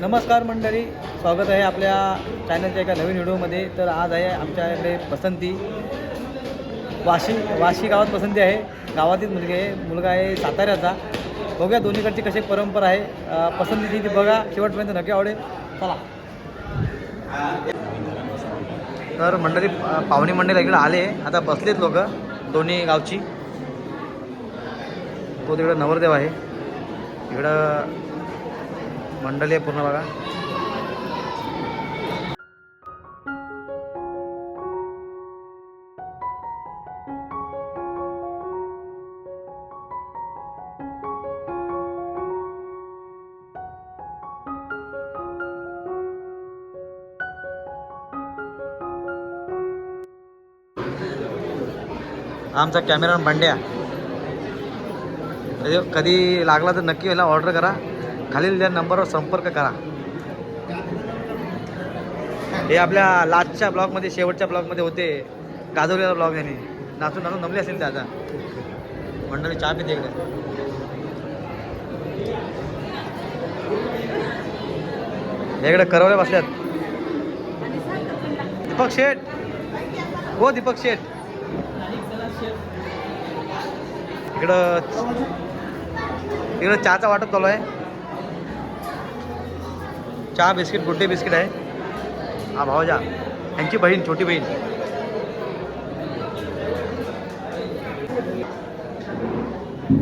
नमस्कार मंडळी स्वागत आहे आपल्या चॅनलच्या एका नवीन व्हिडिओमध्ये तर आज आहे आमच्याकडे पसंती. वाशी वाशी गावात पसंती आहे. गावातील मुलगी आहे मुलगा आहे साताऱ्याचा. बघूया दोन्हीकडची कशी परंपरा आहे. पसंतीची ती बघा. शेवटपर्यंत नक्की आवडेल. चला. तर मंडळी पाहुणे मंडळी इकडे आले. आता बसलेत लोक दोन्ही गावची. तो तिकडं नवरदेव आहे. इकडं मंडळी आहे पूर्ण बघा. आमचा कॅमेरा भांड्या. म्हणजे कधी लागला तर नक्की याला ऑर्डर करा. खालील त्या नंबरवर संपर्क करा. हे आपल्या लास्टच्या ब्लॉगमध्ये शेवटच्या ब्लॉगमध्ये होते. गाजवलेला ब्लॉग याने. नाचून नाचून नमले असेल ते आता. मंडळी चहा पिते इकडे. इकडे करवले बसल्यात. दीपक शेठ. हो दीपक शेठ. इकडं तिकडं चहाचा वाटप चालू आहे. चहा बिस्किट गुड्डे बिस्किट आहे. हा भावजा यांची बहीण छोटी बहीण.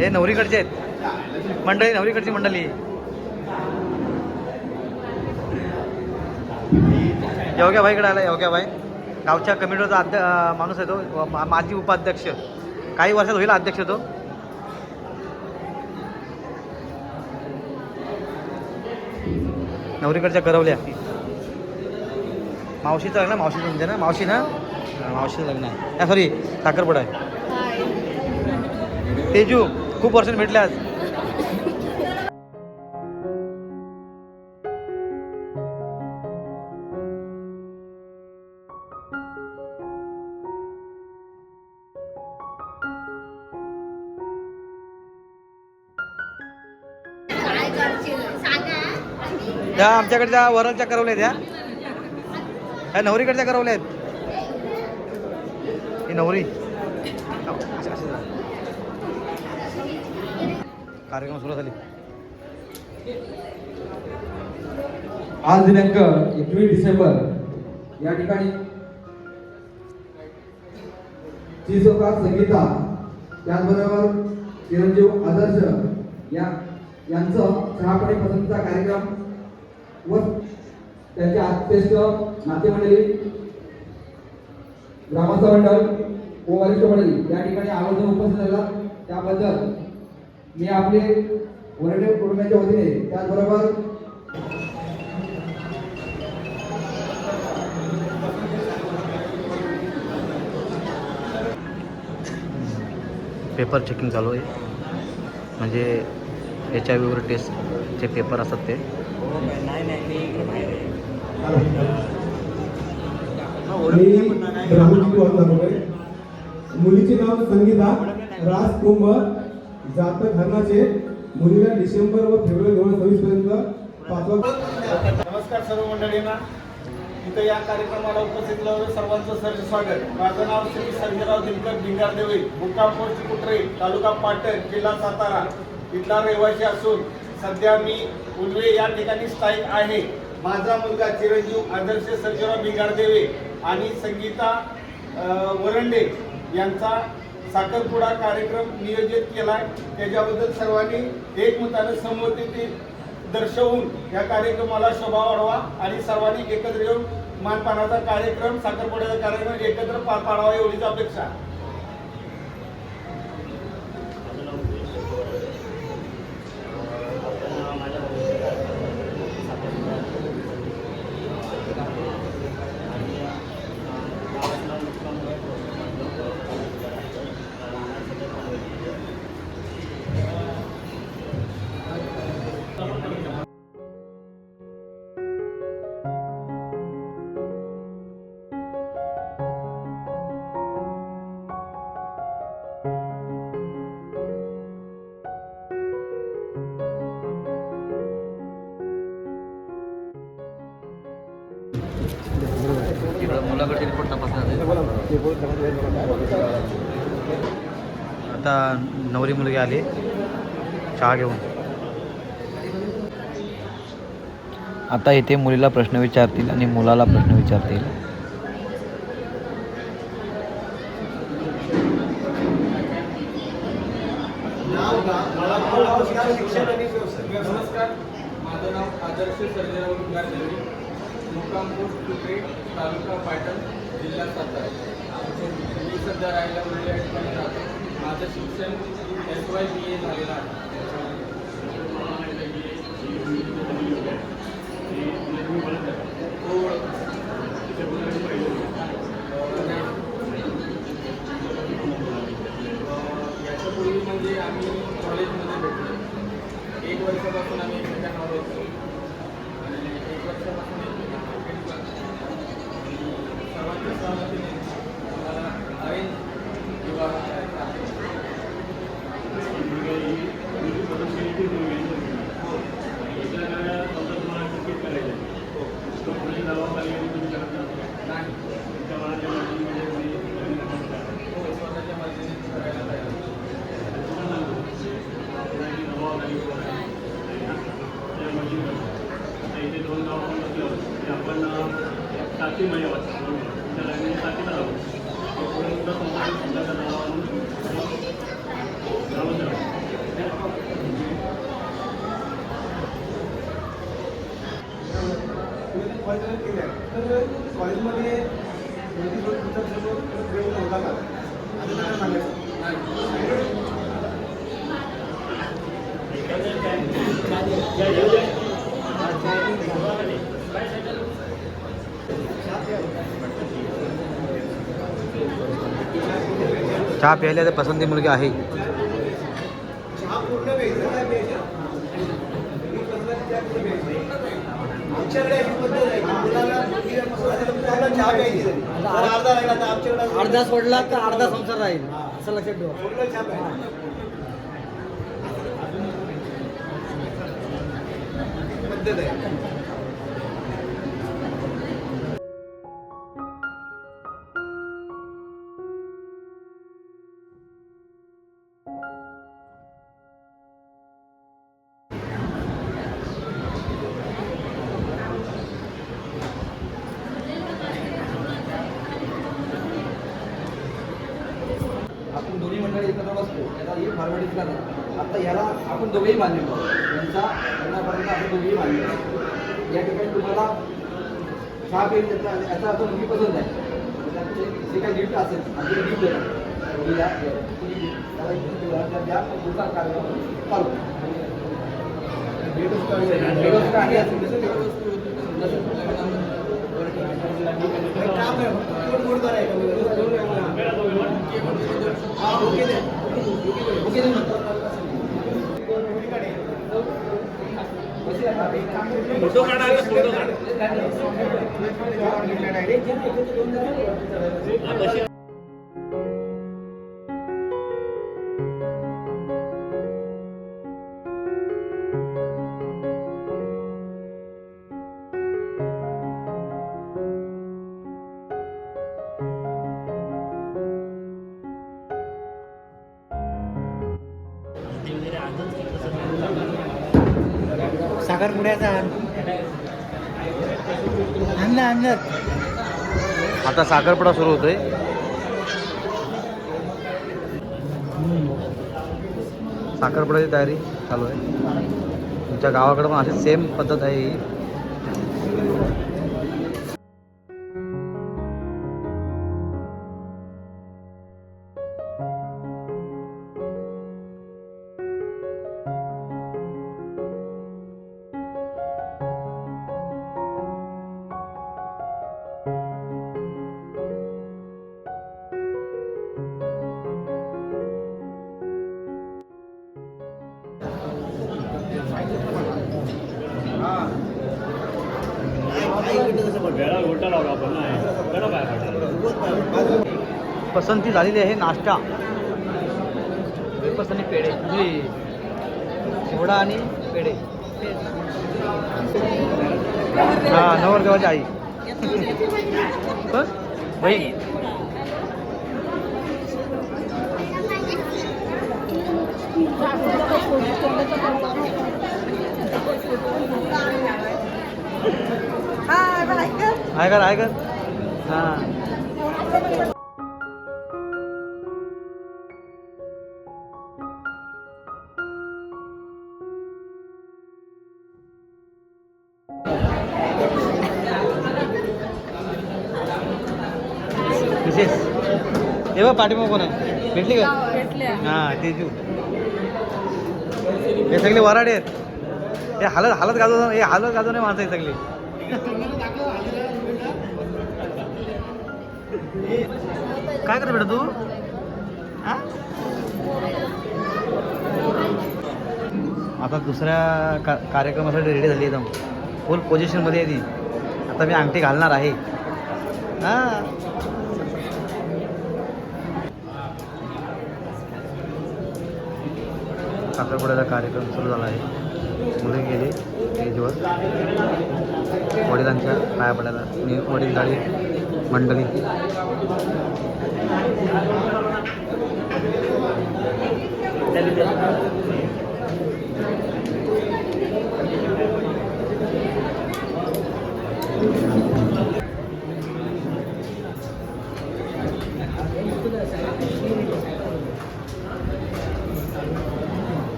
हे नवरीकडचे आहेत. मंडळी नवरीकडची मंडळी. योग्या भाईकडे आला योग्या भाई. गावच्या कमिटीचा अध्य माणूस आहे तो. मा- माजी उपाध्यक्ष. काही वर्षात होईल अध्यक्ष तो. नवरीकडच्या करवल्या. मावशीचं लग्न मावशीचं म्हणजे ना मावशी ना? मावशीचं लग्न आहे. सॉरी साखरपुडा आहे. तेजू खूप वर्षांनी भेटले आज. त्या आमच्याकडच्या वरलच्या करवल्या त्या ह्या नवरीकडच्या करवल्या आहेत. ही नवरी. कार्यक्रम सुरू झाली. आज दिनांक एकवीस डिसेंबर या ठिकाणी चिसोका संगीता त्याचबरोबर चिरंजीव आदर्श या यांचं चहापणे पसंतीचा कार्यक्रम व त्यांचे आत्तेष्ट नातेमंडळी ग्रामस्थ मंडळ व वरिष्ठ मंडळी या ठिकाणी आवर्जून उपस्थित झाला. त्याबद्दल मी आपले वरडे कुटुंबाच्या वतीने त्याचबरोबर पेपर चेकिंग चालू आहे. म्हणजे एच आय व्हीवर टेस्टचे पेपर असतात ते. मुलीचे नाव संगीता राज कुंभ. जातक हरणाचे मुलीला डिसेंबर व फेब्रुवारी दोन हजार सव्वीस पर्यंत पाचवा नमस्कार सर्व मंडळींना. इथं या कार्यक्रमाला उपस्थित सर्वांचं सर स्वागत. माझं नाव श्री संजयराव दिनकर भिंगारदेवी मुक्काम पोस्ट कुटरे तालुका पाटण जिल्हा सातारा. इथला रहिवासी असून सध्या मी उलवे या ठिकाणी स्थायिक आहे. माझा मुलगा चिरंजीव आदर्श सर्जेराव भिंगारदेवे आणि संगीता वरंडे यांचा साखरपुडा कार्यक्रम नियोजित केला त्याच्याबद्दल सर्वांनी एकमतानं संमती दर्शवून या कार्यक्रमाला शोभा वाढवा आणि सर्वांनी एकत्र येऊन मानपानाचा कार्यक्रम साखरपुड्याचा कार्यक्रम एकत्र पार पाडावा एवढीच अपेक्षा. नवरी मुलगी आली चहा घेऊन आता इथे मुलीला प्रश्न विचारतील आणि मुलाला प्रश्न विचारतील नमस्कार माझं नाव आदर्श सर्जेराव गारदेवी मुक्काम पोस्ट कुत्रे तालुका पाटण जिल्हा सातारा मी सध्या राहायला मुली माझं शिक्षण एस वाय बी ए झालेलं आहे याच्यापूर्वी म्हणजे आम्ही कॉलेजमध्ये भेटलो एक वर्षापासून आम्ही एकमेकांना ओळखतो आणि एक वर्षापासून एकमेकांना भेट करतो. आणि सर्वांच्या सहमतीने मला अरेंज विवाह करायचा आहे नाही हो स्वतःच्या मर्जीने करायला तयार आहे. आपण साथी म्हणजे त्या लाईनीने साथीला राहू तर कॉलेजमध्ये होता का असं सांगायचं चहा प्यायला तर पसंती मुलगी आहे चहा पूर्ण वेगळं काय प्यायचं? तुम्ही कसला चहा पूर्ण प्यायचं? आमच्याकडे अर्धा तर अर्धा सोडला तर अर्धा संसार राहील. असं लक्षात ठेवा. पद्धत आहे. आपण दोघेही मान्य करू. यांचा लग्नापर्यंत आपण दोघेही मान्य करू. या ठिकाणी तुम्हाला चहा पेन याचा याचा अर्थ मुली पसंत आहे. त्याचे जे काही गिफ्ट असेल आपल्याला गिफ्ट देणार. मुलीला. त्या पुढचा कार्यक्रम चालू भेटच काही असेल जसं आहे. ओके. ओके देऊ ना? फोटो काढा फोटो काढा. आता साखरपुडा सुरू होतोय. साखरपुड्याची तयारी चालू आहे. तुमच्या गावाकडे पण अशी सेम पद्धत आहे झालेली आहे नाश्ता. वेपर्स आणि पेढे घोडा आणि पेढे. हा नवर गावाची आई बहीण आहे का आहे का हां. हे कोण आहे? भेटली का? हां तेजू हे सगळे वराडे आहेत. हे हालत हालत गाजव हे हालत गाजव नाही माणसं सगळी. काय करत बेटा तू? हा? आता दुसऱ्या का कार्यक्रमासाठी रेडी झाली एकदम. फुल पोझिशनमध्ये आहे ती. आता मी अंगठी घालणार आहे. हां. साखरपुड्याचा कार्यक्रम सुरू झाला आहे. मुले गेले स्टेजवर वडिलांच्या पाया पडायला वडील गाडी मंडळी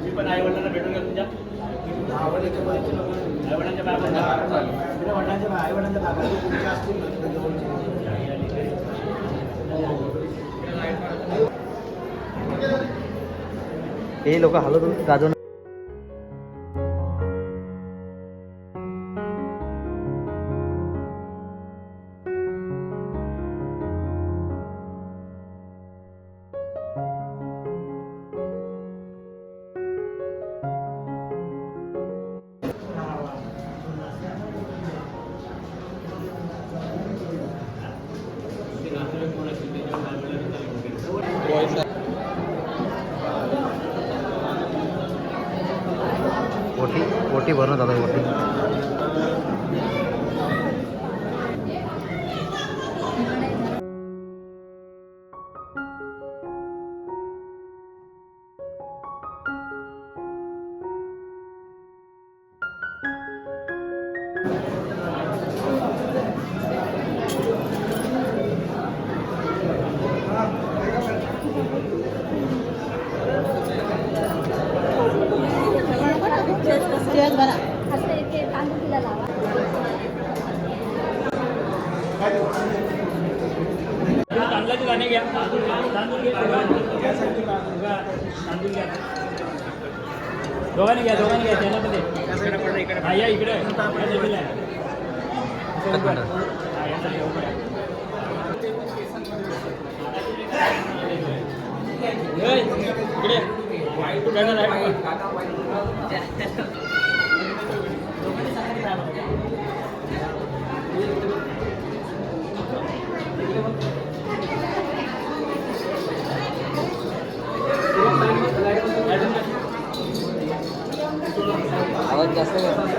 मी पण आई वडिलांना भेटून घ्या तुमच्या आई वडिलांच्या बाया पडल्या. हे लोक हलत गाजवून दाणे घ्या. दोघांनी घ्या दोघांनी घ्या त्याला पण. हा या इकडे. इकडे. gracias.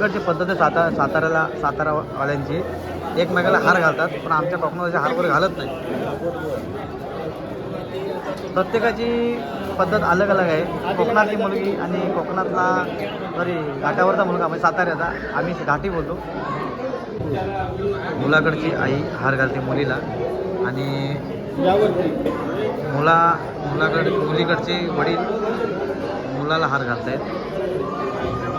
आपल्याकडची पद्धत आहे साता साताऱ्याला सातारावाल्यांची. एकमेकाला हार घालतात पण आमच्या कोकणात हार वगैरे घालत नाही. प्रत्येकाची पद्धत अलग अलग आहे. कोकणातली मुलगी आणि कोकणातला सॉरी घाटावरचा मुलगा म्हणजे साताऱ्याचा आम्ही घाटी बोलतो. मुलाकडची आई हार घालते मुलीला आणि मुला मुलाकड मुलीकडचे वडील मुलाला हार घालत आहेत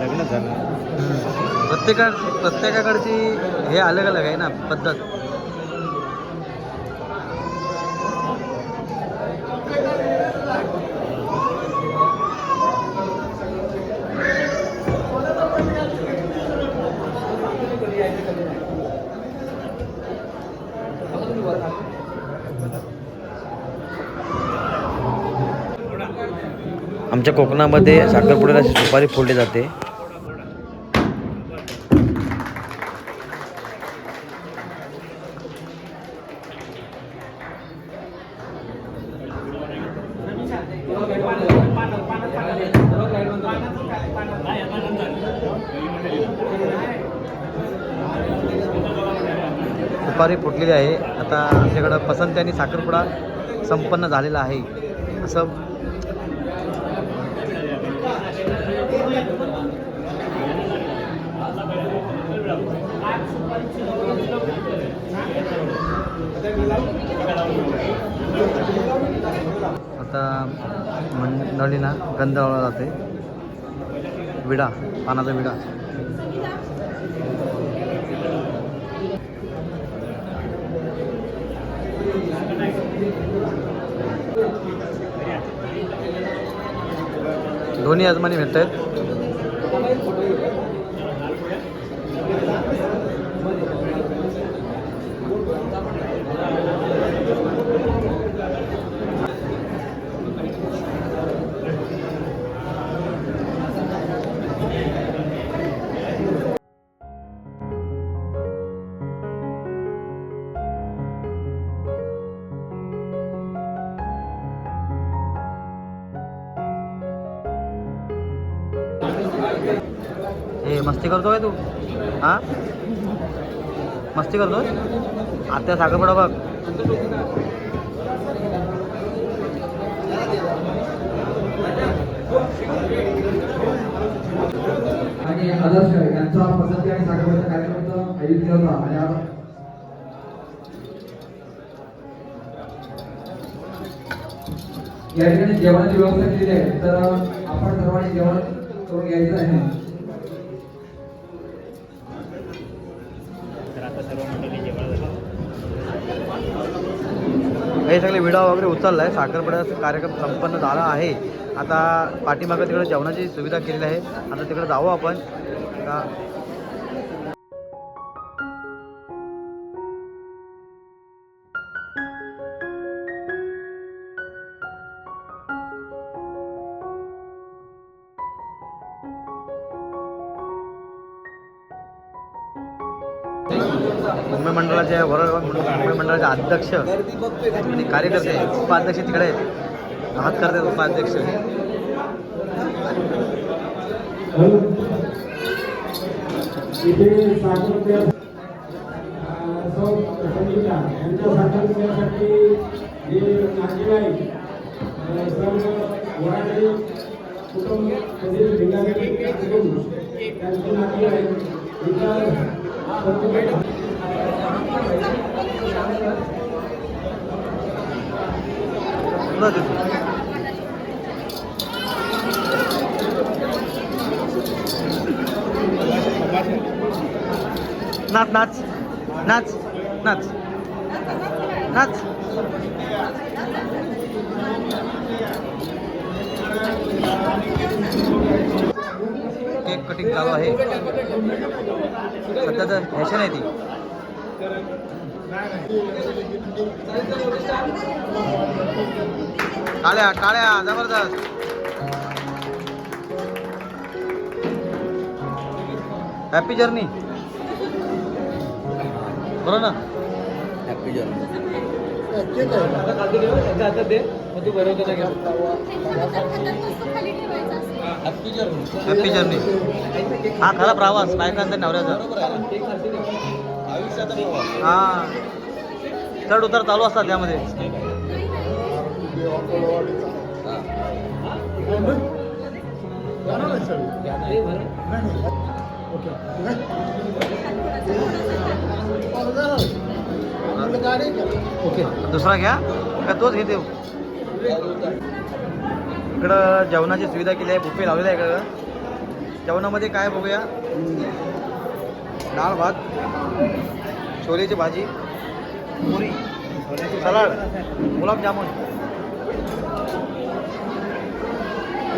लग्न झालं. प्रत्येका प्रत्येकाकडची हे अलग अलग आहे ना पद्धत. आमच्या कोकणामध्ये साखरपुड्याला अशी सुपारी फोडली जाते. सुपारी फुटलेली आहे. आता आमच्याकडं पसंत आणि साखरपुडा संपन्न झालेला आहे. असं आता मंडळीला गंध लावला जाते. विडा पानाचा विडा. दोन्ही आजमानी भेटत आहेत ए मस्ती करतोय तू? हा? मस्ती करतोय? आत्या साखरपुडा बघ. आणि आदर्श यांचा पसंती आणि साखरपुड्याचा कार्यक्रम आयोजित केला होता. आणि या ठिकाणी जेवणाची व्यवस्था केली आहे. तर आपण सर्वांनी जेवण करून घ्यायचं आहे. हे सगळे विडा वगैरे उचलला आहे साखरपुड्याचा कार्यक्रम संपन्न झाला आहे. आता पाठीमागं तिकडे जेवणाची सुविधा केलेली आहे. आता तिकडे जाऊ आपण. मुंबई मंडळाच्या वरळ मुंबई मंडळाचे अध्यक्ष आणि कार्यकर्ते उपाध्यक्ष तिकडे आहेत. हात करतात उपाध्यक्ष कुटुंब नाच नाच नाच नाच. नाच. केक कटिंग चालू आहे. सध्या तर फॅशन आहे ती. टाळ्या टाळ्या जबरदस्त. हॅपी जर्नी बरोबर ना. हॅपी जर्नी हॅपी जर्नी हा खरा प्रवास बायकांचा नवऱ्याचा. हा. चढ उतार चालू असतात त्यामध्ये. ओके दुसरा घ्या. का तोच घेते? इकडं जेवणाची सुविधा केली आहे. बुफे लावलेला आहे इकडं. जेवणामध्ये काय बघूया? डाळ भात छोलेची भाजी पुरी सलाड गुलाबजामुन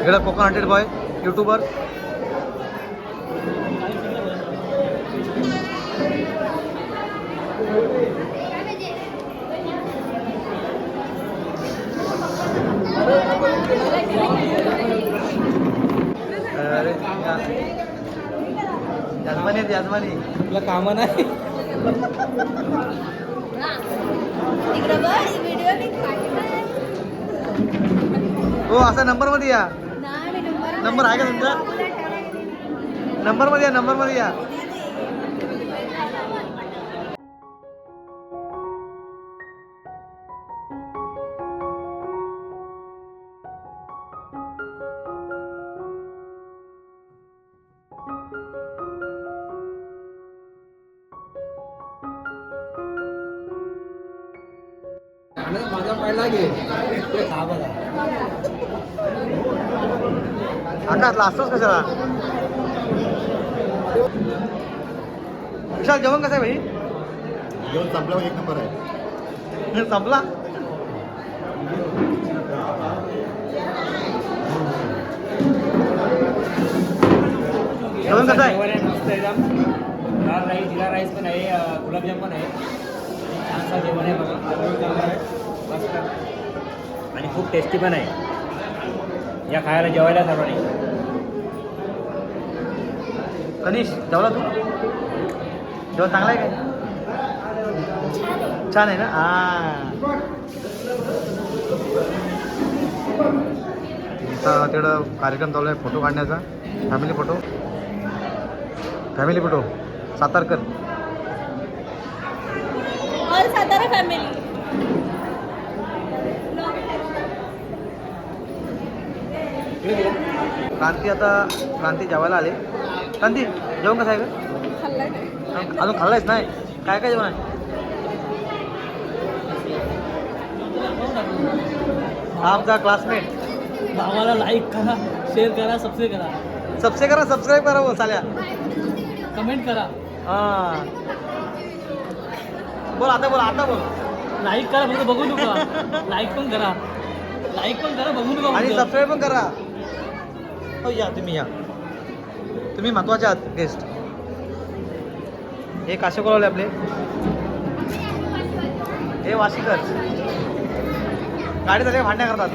इकडं कोकण हंड्रेड बॉय युट्यूबर अरे याजमानी आहेत याजमानी तुला कामं नाही. हो असा नंबरमध्ये या. नाही, मी नंबर नंबर आहे का तुमचा? तुला ठेवायला नंबरमध्ये या नंबरमध्ये या. लाजतोच कशाला? विशाल जेवण कसं आहे भाई? जेवण संपल्यावर एक नंबर आहे. संपला? जेवण कसं आहे? मस्त एकदम. दाल राईस जिरा राईस पण आहे गुलाबजाम पण आहे. छानसा जेवण आहे बघा. मस्त. आणि खूप टेस्टी पण आहे. या खायला जेवायला सर्वांनी. कनिष जेवला तू? जेवण चांगलं आहे काय छान आहे ना? हा. तिकडं कार्यक्रम चालू आहे फोटो काढण्याचा. फॅमिली फोटो फॅमिली फोटो सातारकर. ऑल सातारा फॅमिली क्रांती आता क्रांती जेवायला आले. क्रांती जेवण कसं आहे का अजून खाल्लंयच नाही? काय काय जेवण आहे? आमचा क्लासमेट भावाला लाईक करा शेअर करा सबस्क्राईब करा. सबसे करा सबस्क्राईब करा बोल साल्या. कमेंट करा. हा. बोल आता बोल आता बोल. लाईक करा फक्त बघू नका लाईक पण करा. लाईक पण करा बघू नका आणि. सबस्क्राईब पण करा. हो या तुम्ही या. तुम्ही महत्त्वाचे आहात गेस्ट हे काशे बोलावले आपले? हे वाशीकर. गाडी झाले भांडण्या करतात.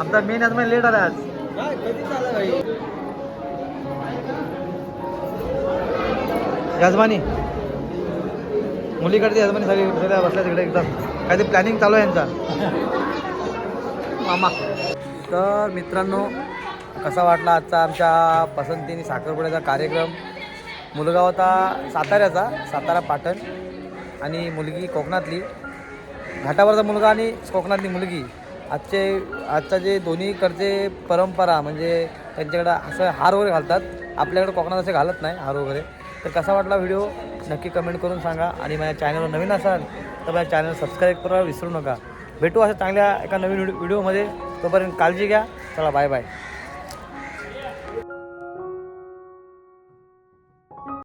आमचा मेन याजमान लेट आला आज याजमानी. मुलीकडची याजमानी सगळी बसल्या बसल्या तिकडे एकदम. काहीतरी प्लॅनिंग चालू आहे यांचा. मामा. तर मित्रांनो कसा वाटला आजचा आमच्या पसंतीने साखरपुड्याचा कार्यक्रम? मुलगा होता साताऱ्याचा सातारा पाटण आणि मुलगी कोकणातली. घाटावरचा मुलगा आणि कोकणातली मुलगी. आजचे आजचा जे दोन्हीकडचे परंपरा म्हणजे त्यांच्याकडं असं हार वगैरे घालतात आपल्याकडे कोकणात असे घालत नाही हार वगैरे. तर कसा वाटला व्हिडिओ? नक्की कमेंट करून सांगा. आणि माझ्या चॅनलवर नवीन असाल तर माझ्या चॅनल सबस्क्राईब करायला विसरू नका. भेटू अशा चांगल्या एका नवीन व्हिडिओ व्हिडिओमध्ये. तोपर्यंत काळजी घ्या. चला बाय बाय